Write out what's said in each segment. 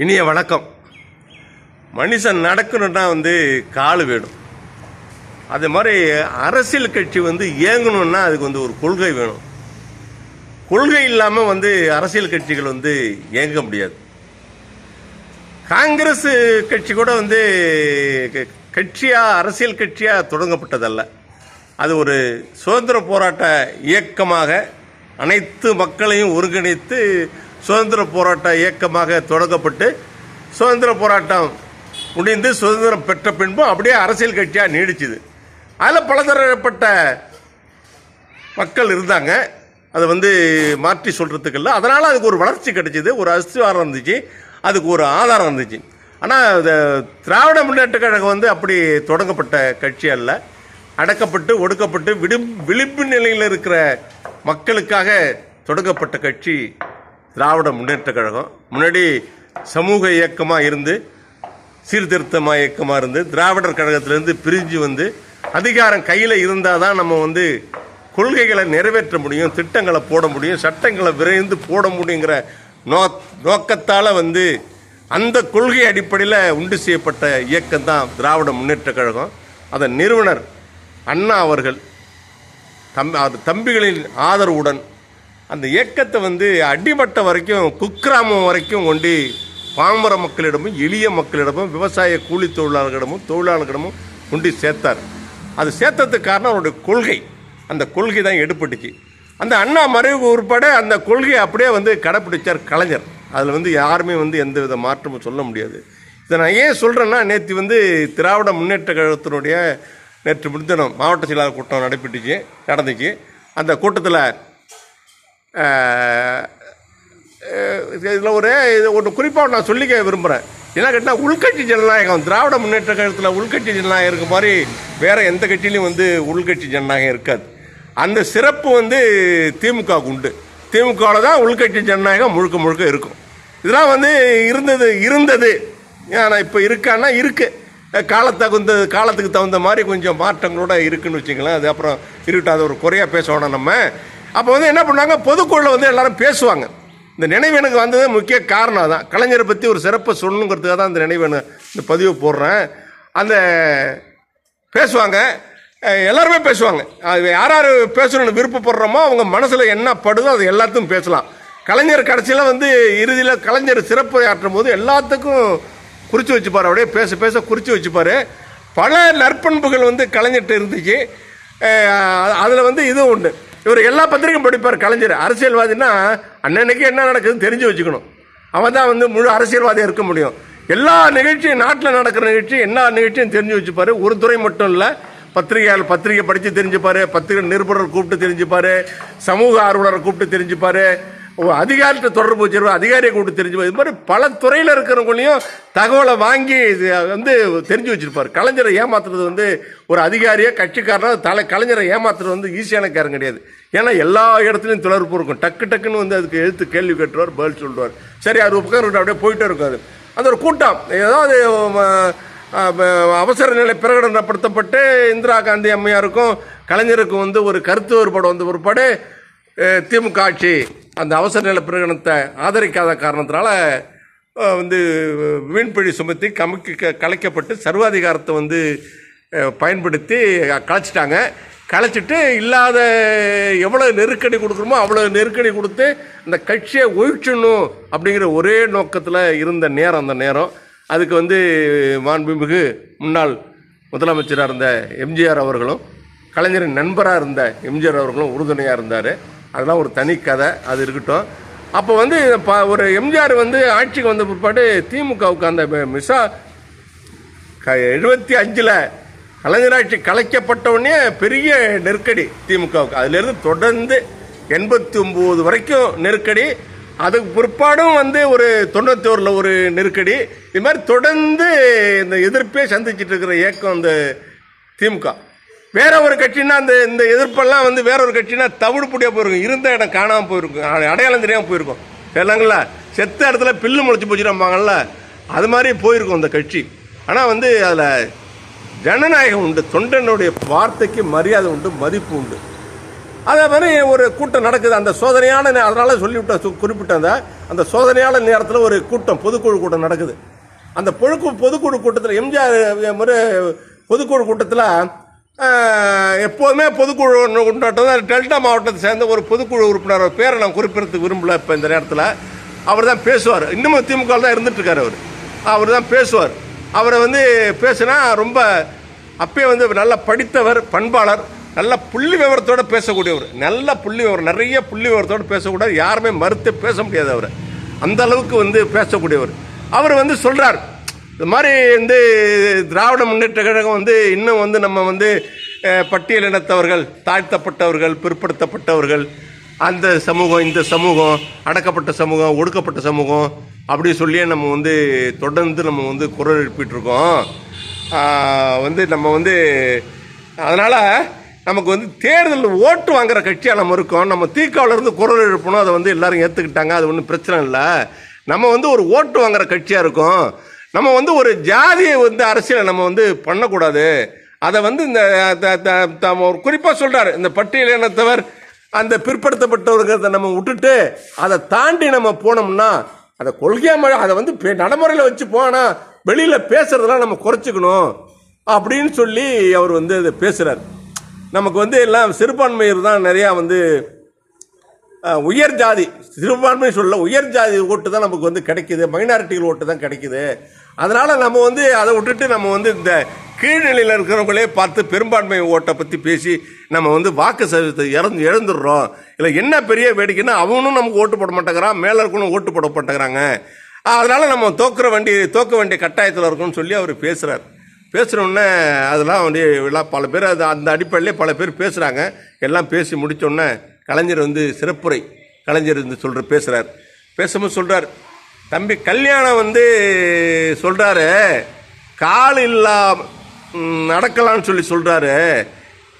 இனிய வணக்கம். மனுஷன் நடக்கணும்னா வந்து கால் வேணும். அதே மாதிரி அரசியல் கட்சி வந்து இயங்கணும்னா அதுக்கு வந்து ஒரு கொள்கை வேணும். கொள்கை இல்லாமல் வந்து அரசியல் கட்சிகள் வந்து இயங்க முடியாது. காங்கிரஸ் கட்சி கூட வந்து க- அரசியல் கட்சியாக தொடங்கப்பட்டதல்ல. அது ஒரு சுதந்திர போராட்ட இயக்கமாக அனைத்து மக்களையும் ஒருங்கிணைத்து சுதந்திர போராட்ட இயக்கமாக தொடங்கப்பட்டு சுதந்திர போராட்டம் முடிந்து சுதந்திரம் பெற்ற பின்பும் அப்படியே அரசியல் கட்சியாக நீடிச்சுது. அதில் பலதரப்பட்ட மக்கள் இருந்தாங்க. அதை வந்து மாற்றி சொல்கிறதுக்கு இல்லை. அதனால் அதுக்கு ஒரு வளர்ச்சி கிடைச்சிது. ஒரு அஸ்திவாரம் இருந்துச்சு. அதுக்கு ஒரு ஆதாரம் இருந்துச்சு. ஆனால் இந்த திராவிட முன்னேற்ற கழகம் வந்து அப்படி தொடங்கப்பட்ட கட்சி அல்ல. அடக்கப்பட்டு ஒடுக்கப்பட்டு விடு விளிம்பு நிலையில் இருக்கிற மக்களுக்காக தொடங்கப்பட்ட கட்சி திராவிட முன்னேற்ற கழகம். முன்னாடி சமூக இயக்கமாக இருந்து சீர்திருத்தமாக இயக்கமாக இருந்து திராவிடர் கழகத்திலேருந்து பிரிஞ்சு வந்து அதிகாரம் கையில் இருந்தால் தான் நம்ம வந்து கொள்கைகளை நிறைவேற்ற முடியும் திட்டங்களை போட முடியும் சட்டங்களை விரைந்து போட முடியுங்கிற நோ நோக்கத்தால் வந்து அந்த கொள்கை அடிப்படையில் உண்டு செய்யப்பட்ட இயக்கம் தான் திராவிட முன்னேற்ற கழகம். அதன் நிறுவனர் அண்ணா அவர்கள் தம் அது தம்பிகளின் ஆதரவுடன் அந்த இயக்கத்தை வந்து அடிமட்டம் வரைக்கும் குக்கிராமம் வரைக்கும் கொண்டு பாமர மக்களிடமும் எளிய மக்களிடமும் விவசாய கூலி தொழிலாளர்களிடமும் தொழிலாளர்களிடமும் கொண்டு சேர்த்தார். அது சேர்த்ததுக்கு காரணம் அவருடைய கொள்கை. அந்த கொள்கை தான் எடுப்பட்டுச்சு அந்த அண்ணா மறைவு உட்பட அந்த கொள்கையை அப்படியே வந்து கடைப்பிடிச்சார் கலைஞர். அதில் வந்து யாருமே வந்து எந்த வித மாற்றமும் சொல்ல முடியாது. இதை நான் ஏன் சொல்கிறேன்னா நேற்று வந்து திராவிட முன்னேற்ற கழகத்தினுடைய நேற்று முன்தினம் மாவட்ட செயலாளர் கூட்டம் நடைபெற்றுச்சு நடந்துச்சு. அந்த கூட்டத்தில் இதில் ஒரு இது ஒன்று குறிப்பாக நான் சொல்லிக்க விரும்புகிறேன் என்ன கேட்டால் உள்கட்சி ஜனநாயகம் திராவிட முன்னேற்ற கழகத்தில் உள்கட்சி ஜனநாயகம் இருக்க மாதிரி வேறு எந்த கட்சியிலையும் வந்து உள்கட்சி ஜனநாயகம் இருக்காது. அந்த சிறப்பு வந்து திமுகவுக்கு உண்டு. திமுகவில் தான் உள்கட்சி ஜனநாயகம் முழுக்க முழுக்க இருக்கும். இதெல்லாம் வந்து இருந்தது இருந்தது. ஆனால் இப்போ இருக்கான்னா இருக்குது காலத்தகுந்த காலத்துக்கு தகுந்த மாதிரி கொஞ்சம் மாற்றங்களோட இருக்குன்னு வச்சுக்கலாம் அது அப்புறம் இருக்கட்டும் அது ஒரு குறையாக பேச நம்ம. அப்போ வந்து என்ன பண்ணுவாங்க? பொதுக்குழுல வந்து எல்லாரும் பேசுவாங்க. இந்த நினைவு எனக்கு வந்தது முக்கிய காரணம் தான் கலைஞரை பற்றி ஒரு சிறப்பை சொல்லணுங்கிறதுக்காக தான் இந்த நினைவு இந்த பதிவு போடுறேன். அந்த பேசுவாங்க. எல்லாருமே பேசுவாங்க. அது யார் யார் பேசணும்னு விருப்பப்படுறோமோ அவங்க மனசில் என்ன படுதோ அது எல்லாத்தையும் பேசலாம். கலைஞர் கடைசியில் வந்து இறுதியில் கலைஞர் சிறப்பு ஆற்றும் போது எல்லாத்துக்கும் குறித்து வச்சுப்பார். அப்படியே பேச பேச குறித்து வச்சுப்பார். பல நற்பண்புகள் வந்து கலைஞர்கிட்ட இருந்துச்சு. அதில் வந்து இதுவும் உண்டு. இவர் எல்லா பத்திரிகையும் படிப்பார். கலைஞர் அரசியல்வாதினா அன்னன்னைக்கு என்ன நடக்குதுன்னு தெரிஞ்சு வச்சுக்கணும். அவன் தான் வந்து முழு அரசியல்வாதியாக இருக்க முடியும். எல்லா நிகழ்ச்சியும் நாட்டில் நடக்கிற நிகழ்ச்சி எல்லா நிகழ்ச்சியும் தெரிஞ்சு வச்சுப்பார். ஒரு துறை மட்டும் இல்லை பத்திரிகையாளர் பத்திரிகை படித்து தெரிஞ்சுப்பார் பத்திரிகை நிருபரை கூப்பிட்டு தெரிஞ்சுப்பார் சமூக ஆர்வலரை கூப்பிட்டு தெரிஞ்சுப்பார் அதிகாரிட்ட தொடர்பு வச்சிருவார் அதிகாரியை கூட்டு தெரிஞ்சு இது மாதிரி பல துறையில் இருக்கிறவங்களையும் தகவலை வாங்கி இது வந்து தெரிஞ்சு வச்சிருப்பார். கலைஞரை ஏமாத்துறது வந்து ஒரு அதிகாரியோ கட்சிக்காரனோ தலை கலைஞரை ஏமாத்துறது வந்து ஈஸியான காரம் கிடையாது. ஏன்னா எல்லா இடத்துலையும் தொடர்பு இருக்கும். டக்கு டக்குன்னு வந்து அதுக்கு எழுத்து கேள்வி கேட்டுருவார் பதில் சொல்லுவார். சரி அது பக்கம் இருக்கட்டும், அப்படியே போயிட்டே இருக்காது அந்த ஒரு கூட்டம் ஏதாவது அவசர நிலை பிரகடனப்படுத்தப்பட்டு இந்திரா காந்தி அம்மையாருக்கும் கலைஞருக்கும் வந்து ஒரு கருத்து வேறுபாடு வந்த ஒருபாடு திமுக ஆட்சி அந்த அவசர நிலை பிரகடனத்தை ஆதரிக்காத காரணத்தினால வந்து வீண்பழி சுமத்தி கமக்கு கலைக்கப்பட்டு சர்வாதிகாரத்தை வந்து பயன்படுத்தி கலைச்சிட்டாங்க. கலைச்சிட்டு இல்லாத எவ்வளோ நெருக்கடி கொடுக்குறோமோ அவ்வளோ நெருக்கடி கொடுத்து அந்த கட்சியை ஒழிச்சிடணும் அப்படிங்கிற ஒரே நோக்கத்தில் இருந்த நேரம் அந்த நேரம். அதுக்கு வந்து மாண்புமிகு முன்னாள் முதலமைச்சராக இருந்த எம்ஜிஆர் அவர்களும் கலைஞரின் நண்பராக இருந்த எம்ஜிஆர் அவர்களும் உறுதுணையாக இருந்தார். அதெல்லாம் ஒரு தனி கதை அது இருக்கட்டும். அப்போ வந்து ப- ஒரு எம்ஜிஆர் வந்து ஆட்சிக்கு வந்த பிற்பாடு திமுகவுக்கு அந்த மிஸ்ஸா க எழுபத்தி அஞ்சில் கலைஞராட்சி கலைக்கப்பட்ட உடனே பெரிய நெருக்கடி திமுகவுக்கு. அதுலேருந்து தொடர்ந்து எண்பத்தி ஒம்பது வரைக்கும் நெருக்கடி. அதுக்கு பிற்பாடும் வந்து ஒரு தொண்ணூத்தோரில் ஒரு நெருக்கடி. இது மாதிரி தொடர்ந்து இந்த எதிர்ப்பே சந்திச்சுட்டு இருக்கிற இயக்கம் அந்த திமுக. வேற ஒரு கட்சின்னா அந்த இந்த எதிர்ப்பெல்லாம் வந்து வேற ஒரு கட்சினா தவிடு புடியா போயிருக்கும். இருந்த இடம் காணாமல் போயிருக்கும். அடையாளம் தெரியாமல் போயிருக்கும். சரிங்களா செத்த இடத்துல பில்லு முளைச்சி போச்சுருப்பாங்கல்ல அது மாதிரி போயிருக்கும் அந்த கட்சி. ஆனால் வந்து அதில் ஜனநாயகம் உண்டு தொண்டனுடைய வார்த்தைக்கு மரியாதை உண்டு மதிப்பு உண்டு. அதே மாதிரி ஒரு கூட்டம் நடக்குது. அந்த சோதனையான அதனால சொல்லிவிட்ட குறிப்பிட்ட அந்த- அந்த சோதனையான நேரத்தில் ஒரு கூட்டம் பொதுக்குழு கூட்டம் நடக்குது. அந்த பொழுக்கு பொதுக்குழு கூட்டத்தில் எம்ஜிஆர் முறை பொதுக்குழு கூட்டத்தில் எப்போதுமே பொதுக்குழு ஒன்று கொண்டாட்டம் தான் டெல்டா மாவட்டத்தை சேர்ந்த ஒரு பொதுக்குழு உறுப்பினர். பேரை நான் குறிப்பிடத்துக்கு விரும்பல இப்போ இந்த நேரத்தில். அவர் தான் பேசுவார். இன்னமும் திமுக தான் இருந்துட்டுருக்கார் அவர். அவர் தான் பேசுவார். அவரை வந்து பேசுனா ரொம்ப அப்பயே வந்து நல்ல படித்தவர் பண்பாளர் நல்ல புள்ளி விவரத்தோடு பேசக்கூடியவர். நல்ல புள்ளி விவரம் நிறைய புள்ளி விவரத்தோடு பேசக்கூடாது. யாருமே மறுத்து பேச முடியாது அவர். அந்த அளவுக்கு வந்து பேசக்கூடியவர். அவர் வந்து சொல்கிறார் இந்த மாதிரி வந்து திராவிட முன்னேற்ற கழகம் வந்து இன்னும் வந்து நம்ம வந்து பட்டியலினத்தவர்கள் தாழ்த்தப்பட்டவர்கள் பிற்படுத்தப்பட்டவர்கள் அந்த சமூகம் இந்த சமூகம் அடக்கப்பட்ட சமூகம் ஒடுக்கப்பட்ட சமூகம் அப்படி சொல்லியே நம்ம வந்து தொடர்ந்து நம்ம வந்து குரல் எழுப்பிட்டுருக்கோம். வந்து நம்ம வந்து அதனால் நமக்கு வந்து தேர்தல் ஓட்டு வாங்குற கட்சியாக நம்ம இருக்கோம். நம்ம தீக்காவில இருந்து குரல் எழுப்பணும். அதை வந்து எல்லோரும் ஏற்றுக்கிட்டாங்க அது ஒன்றும் பிரச்சனை இல்லை. நம்ம வந்து ஒரு ஓட்டு வாங்குற கட்சியாக இருக்கோம். நம்ம வந்து ஒரு ஜாதியை வந்து அரசியலை நம்ம வந்து பண்ணக்கூடாது. அதை வந்து இந்த த- த- த- ஒரு குறிப்பாக சொல்கிறார் இந்த பட்டியலினத்தவர் அந்த பிற்படுத்தப்பட்டவர்கிறத நம்ம விட்டுட்டு அதை தாண்டி நம்ம போனோம்னா அதை கொள்கையாக அதை வந்து நடைமுறையில் வச்சு போனால் வெளியில் பேசுறதெல்லாம் நம்ம குறைச்சிக்கணும். அப்படின்னு சொல்லி அவர் வந்து அதை பேசுகிறார் நமக்கு வந்து எல்லாம் சிறுபான்மையர் தான் நிறையா வந்து உயர் ஜாதி சிறுபான்மை சொல்ல உயர் ஜாதி ஓட்டு தான் நமக்கு வந்து கிடைக்குது. மைனாரிட்டிகள் ஓட்டு தான் கிடைக்குது. அதனால் நம்ம வந்து அதை விட்டுட்டு நம்ம வந்து இந்த கீழ்நிலையில் இருக்கிறவங்களே பார்த்து பெரும்பான்மை ஓட்டை பற்றி பேசி நம்ம வந்து வாக்கு சதவீதத்தை இறந்து இழந்துடுறோம். இல்லை என்ன பெரிய வேடிக்கைன்னா அவனும் நமக்கு ஓட்டு போட மாட்டேங்கிறான் மேலே இருக்கணும் ஓட்டு போட மாட்டேங்கிறாங்க. அதனால் நம்ம தோக்குற வண்டி தோக்க வேண்டிய கட்டாயத்தில் இருக்கணும்னு சொல்லி அவர் பேசுகிறார் பேசுகிறோன்னே அதெல்லாம் வந்து எல்லாம் பல பேர் அது அந்த அடிப்படையிலே பல பேர் பேசுகிறாங்க எல்லாம் பேசி முடித்தோடனே கலைஞர் வந்து சிறப்புரை கலைஞர் வந்து சொல்கிற பேசுகிறார் பேசும்போது சொல்கிறார் தம்பி கல்யாணம் வந்து சொல்கிறாரு கால் இல்லா நடக்கலான்னு நடக்கலாம்னு சொல்லி சொல்கிறாரு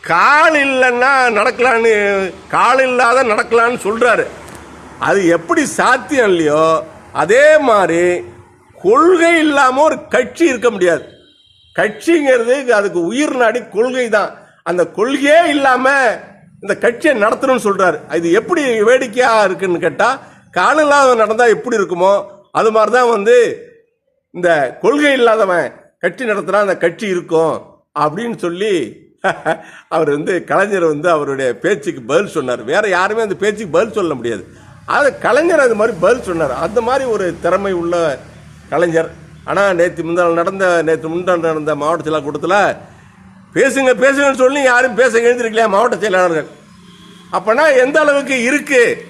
கால் இல்லைன்னா நடக்கலான்னு கால் இல்லாத நடக்கலான்னு சொல்கிறாரு அது எப்படி சாத்தியம் இல்லையோ அதே மாதிரி கொள்கை இல்லாமல் ஒரு கட்சி இருக்க முடியாது. கட்சிங்கிறது அதுக்கு உயிர் நாடி கொள்கை தான் அந்த கொள்கையே இல்லாமல் இந்த கட்சியை நடத்தணும்னு சொல்கிறாரு இது எப்படி வேடிக்கையாக இருக்குன்னு கேட்டால் காலில்லாத நடந்தால் எப்படி இருக்குமோ அது மாதிரி தான் வந்து இந்த கொள்கை இல்லாதவன் கட்சி நடத்தினா அந்த கட்சி இருக்கும் அப்படின்னு சொல்லி அவர் வந்து கலைஞர் வந்து அவருடைய பேச்சுக்கு பதில் சொன்னார். வேற யாருமே அந்த பேச்சுக்கு பதில் சொல்ல முடியாது. அது கலைஞர் அது மாதிரி பதில் சொன்னார். அந்த மாதிரி ஒரு திறமை உள்ள கலைஞர். ஆனால் நேற்று முந்தாள் நடந்த நேற்று முந்தாள் நடந்த மாவட்ட செயலாளர் கூட்டத்தில் பேசுங்க பேசுங்கன்னு சொல்லி யாரும் பேச எழுந்திருக்கலையா? மாவட்ட செயலாளர்கள். அப்போனா எந்த அளவுக்கு இருக்கு?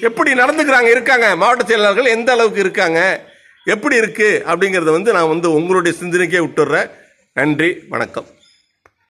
எப்படி நடந்துக்கிறாங்க இருக்காங்க? மாவட்ட செயலாளர்கள் எந்த அளவுக்கு இருக்காங்க? எப்படி இருக்கு? அப்படிங்கிறத வந்து நான் வந்து உங்களுடைய சிந்தனைக்கே விட்டுடுறேன். நன்றி வணக்கம்.